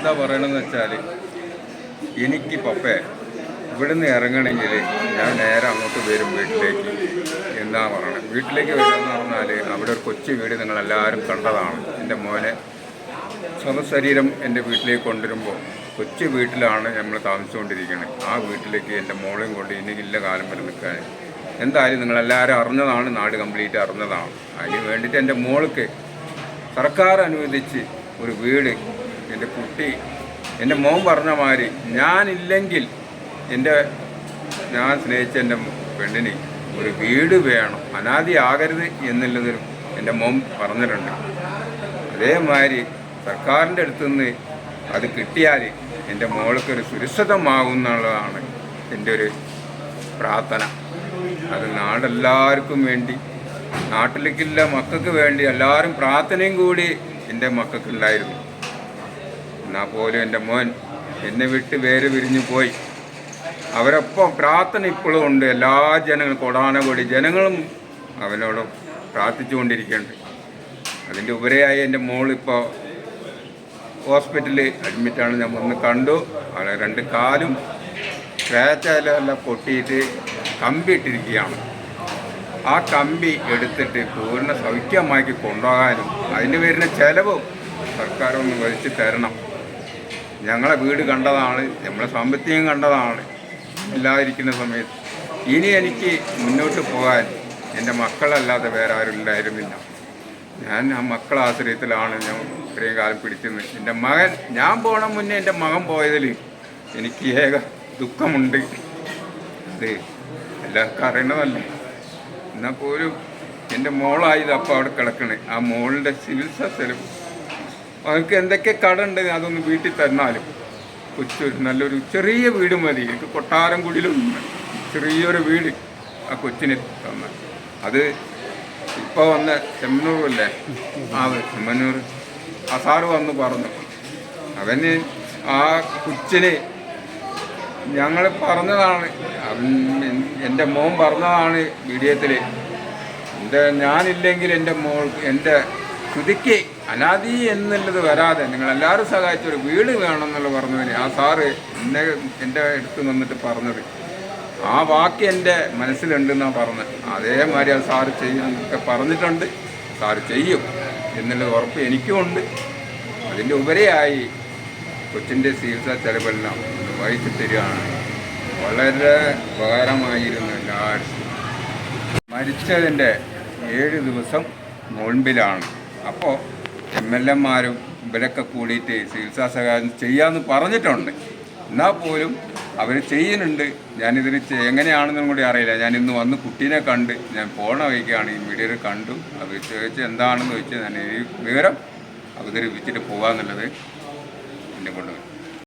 എന്താ പറയണമെന്ന് വെച്ചാൽ എനിക്ക് പപ്പേ ഇവിടുന്ന് ഇറങ്ങണമെങ്കിൽ ഞാൻ നേരെ അങ്ങോട്ട് വരും വീട്ടിലേക്ക്. എന്താ പറയണത് വീട്ടിലേക്ക് വരുമെന്ന് പറഞ്ഞാൽ അവിടെ ഒരു കൊച്ചു വീട് നിങ്ങളെല്ലാവരും കണ്ടതാണ്. എന്റെ മോനെ സ്വതശരീരം എന്റെ വീട്ടിലേക്ക് കൊണ്ടുവരുമ്പോൾ കൊച്ചു വീട്ടിലാണ് നമ്മൾ താമസിച്ചുകൊണ്ടിരിക്കുന്നത് ആ വീട്ടിലേക്ക് എന്റെ മോളെയും കൊണ്ട് ഇനിയില്ല കാലം വരെ നിൽക്കാൻ. എന്തായാലും നിങ്ങളെല്ലാവരും അറിഞ്ഞതാണ് നാട് കംപ്ലീറ്റ് അറിഞ്ഞതാണ്. അതിന് വേണ്ടിയിട്ട് എന്റെ മോൾക്ക് സർക്കാർ അനുവദിച്ച് ഒരു വീട് എന്റെ കുട്ടി എന്റെ മോൻ പറഞ്ഞ മാതിരി ഞാനില്ലെങ്കിൽ എന്റെ ഞാൻ സ്നേഹിച്ച എന്റെ പെണ്ണിന് ഒരു വീട് വേണം. അനാദിയാകരുത് എന്നുള്ളതൊരു എന്റെ മോൻ പറഞ്ഞിട്ടുണ്ട്. അതേമാതിരി സർക്കാരിന്റെ അടുത്ത് നിന്ന് അത് കിട്ടിയാൽ എന്റെ മോൾക്കൊരു സുരക്ഷിതമാകുന്നുള്ളതാണ് എന്റെ ഒരു പ്രാർത്ഥന. അത് നാടെല്ലാവർക്കും വേണ്ടി നാട്ടിലേക്കുള്ള മക്കൾക്ക് വേണ്ടി എല്ലാവരും പ്രാർത്ഥനയും കൂടി എന്റെ മക്കൾക്ക് ഉണ്ടായിരുന്നു. എന്നാൽ പോലും എന്റെ മോൻ. എന്നെ വിട്ട് വേര് പിരിഞ്ഞു പോയി. അവരൊപ്പം പ്രാർത്ഥന ഇപ്പോഴും ഉണ്ട്. എല്ലാ ജനങ്ങളും കൊടാനകൂടി ജനങ്ങളും അവനോട് പ്രാർത്ഥിച്ചുകൊണ്ടിരിക്കുന്നുണ്ട് അതിന്റെ ഉപരിയായി എന്റെ മോളിപ്പോൾ ഹോസ്പിറ്റലിൽ അഡ്മിറ്റാണ് ഞാൻ വന്ന് കണ്ടു. അവളെ രണ്ട് കാലും ക്രാച്ചാലെല്ലാം പൊട്ടിയിട്ട് കമ്പി ഇട്ടിരിക്കുകയാണ്. ആ കമ്പി എടുത്തിട്ട് പൂർണ സൗഖ്യമാക്കി കൊണ്ടുപോകാനും അതിന് വരുന്ന ചിലവും സർക്കാരൊന്ന് വലിച്ചു തരണം. ഞങ്ങളെ വീട് കണ്ടതാണ് നമ്മളെ സാമ്പത്തികം കണ്ടതാണ് ഇല്ലാതിരിക്കുന്ന സമയത്ത്. ഇനി എനിക്ക് മുന്നോട്ട് പോകാൻ എന്റെ മക്കളല്ലാതെ വേറെ ആരും ഇല്ലായിരുന്നില്ല. ഞാൻ ആ മക്കളെ ആശ്രയത്തിലാണ് ഞാൻ ഇത്രയും കാലം പിടിക്കുന്നത് എന്റെ മകൻ ഞാൻ പോണ മുന്നേ എന്റെ മകൻ പോയതിൽ എനിക്ക് ഏക ദുഃഖമുണ്ട്. അത് എല്ലാവർക്കും അറിയണതല്ലേ? എന്നാൽ പോലും എന്റെ മോളായത് അപ്പോൾ അവിടെ കിടക്കണേ. ആ മോളിന്റെ ചികിത്സ ചെലവ് അവർക്ക് എന്തൊക്കെ കടണ്ട് അതൊന്ന് വീട്ടിൽ തന്നാലും കൊച്ചൊരു നല്ലൊരു ചെറിയ വീട് മതി. എനിക്ക് കൊട്ടാരം കുടിയിലും ചെറിയൊരു വീട് ആ കൊച്ചിന് തന്ന. അത് ഇപ്പോൾ വന്ന ചെമ്മനൂറല്ലേ ആ ചെമ്മന്നൂർ ആ സാറ് വന്ന് പറഞ്ഞു. അവന് ആ കൊച്ചിന് ഞങ്ങൾ പറഞ്ഞതാണ്. അവൻ എന്റെ മോൻ പറഞ്ഞതാണ് വീഡിയോത്തിൽ എന്റെ ഞാനില്ലെങ്കിൽ എന്റെ മോൾ എന്റെ ശ്രുതിക്ക് അനാദി എന്നുള്ളത് വരാതെ നിങ്ങളെല്ലാവരും സഹായിച്ച ഒരു വീട് വേണം എന്നുള്ള പറഞ്ഞതിന് ആ സാറ് എന്നെ എന്റെ അടുത്ത് നിന്നിട്ട് പറഞ്ഞത്. ആ വാക്ക് എന്റെ മനസ്സിലുണ്ടെന്നാണ് പറഞ്ഞത്. അതേമാതിരി ആ സാറ് ചെയ്യാനൊക്കെ പറഞ്ഞിട്ടുണ്ട്. സാറ് ചെയ്യും എന്നുള്ളത് ഉറപ്പ് എനിക്കുമുണ്ട്. അതിന്റെ ഉപരിയായി കൊച്ചിന്റെ ചികിത്സാ ചെലവെല്ലാം വഹിച്ചു തരികയാണ്. വളരെ ഉപകാരമായിരുന്നു എല്ലാവർക്കും മരിച്ചതിന്റെ ഏഴ് ദിവസം നോൻപിലാണ് അപ്പോൾ എം എൽ എമാരും ഇവരൊക്കെ കൂടിയിട്ട് ചികിത്സാ സഹായം ചെയ്യാമെന്ന് പറഞ്ഞിട്ടുണ്ട്. എന്നാൽ പോലും അവർ ചെയ്യുന്നുണ്ട്. ഞാനിതിന് എങ്ങനെയാണെന്നും കൂടി അറിയില്ല. ഞാൻ ഇന്ന് വന്ന് കുട്ടീനെ കണ്ട് ഞാൻ പോണ വഴിക്കാണ് ഈ മീഡിയയിൽ കണ്ടു. അവർ ചോദിച്ച് എന്താണെന്ന് ചോദിച്ച് ഞാൻ ഈ വിവരം അവതരിപ്പിച്ചിട്ട് പോകാമെന്നുള്ളത് എന്നെ കൊണ്ടുപോയി